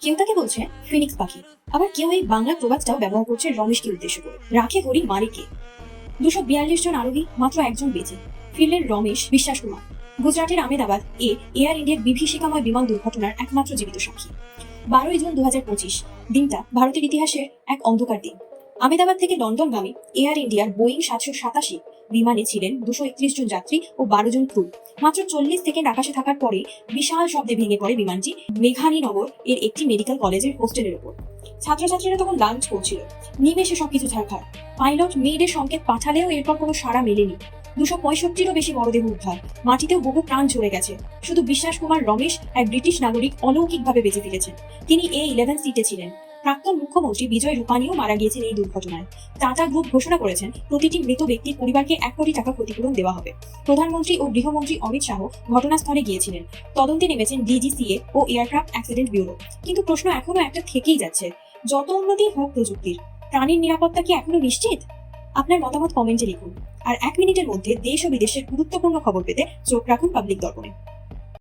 কেউ তাকে বলছে, ফিনিক্স পাখি। আবার কেউ এই বাংলা প্রবাদটাও ব্যবহার করছে রমেশকে উদ্দেশ্য করে। রাখে গড়ি মারে কে দুশো বিয়াল্লিশ জন আরোহী, মাত্র একজন বেঁচে। ফিরলেন রমেশ বিশ্বাস কুমার। গুজরাটের আমেদাবাদ এ এয়ার ইন্ডিয়ার বিভীষিকাময় বিমান দুর্ঘটনার একমাত্র জীবিত সাক্ষী। বারোই জুন দু দিনটা ভারতের ইতিহাসের এক অন্ধকার দিন। আমেদাবাদ থেকে লন্ডনগামী এয়ার ইন্ডিয়ার বোয়িং সাতশো সাতাশি বিমানে ছিলেন দুশো একত্রিশ জন যাত্রী ও বারো জন ক্রু। মাত্র চল্লিশ থেকে আকাশে থাকার পরে বিশাল শব্দে ভেঙে পড়ে বিমানটি মেঘানীনগর এর একটি মেডিকেল কলেজের হোস্টেলের উপর। ছাত্রছাত্রীরা তখন লাঞ্চ করছিল। নিমেষে সবকিছু ছাড়খাড় পাইলট মেয়েদের সংকেত পাঠালেও এরপর কোনো সাড়া মেলেনি। দুশো পঁয়ষট্টিরও বেশি মরদেহ উদ্ধার। মাটিতেও বহু প্রাণ ঝরে গেছে। শুধু বিশ্বাস কুমার রমেশ, এক ব্রিটিশ নাগরিক অলৌকিকভাবে বেঁচে ফিরেছেন। তিনি এ ইলেভেন সিটে ছিলেন। প্রাক্তন মুখ্যমন্ত্রী বিজয় রূপানীও মারা গিয়েছেন এই দুর্ঘটনায়। টাটা গ্রুপ ঘোষণা করেছেন, প্রতিটি মৃত ব্যক্তির পরিবারকে এক কোটি টাকা ক্ষতিপূরণ দেওয়া হবে। প্রধানমন্ত্রী ও গৃহমন্ত্রী অমিত শাহ ঘটনাস্থলে গিয়েছিলেন। তদন্তে নেমেছেন ডিজিসিএ ও এয়ারক্রাফট অ্যাক্সিডেন্ট ব্যুরো। কিন্তু প্রশ্ন এখনও একটা থেকেই যাচ্ছে, যত উন্নতি হোক প্রযুক্তির, প্রাণীর নিরাপত্তা কি এখনও নিশ্চিত? আপনার মতামত কমেন্টে লিখুন। আর এক মিনিটের মধ্যে দেশ ও বিদেশের গুরুত্বপূর্ণ খবর পেতে চোখ রাখুন পাবলিক দর্পণে।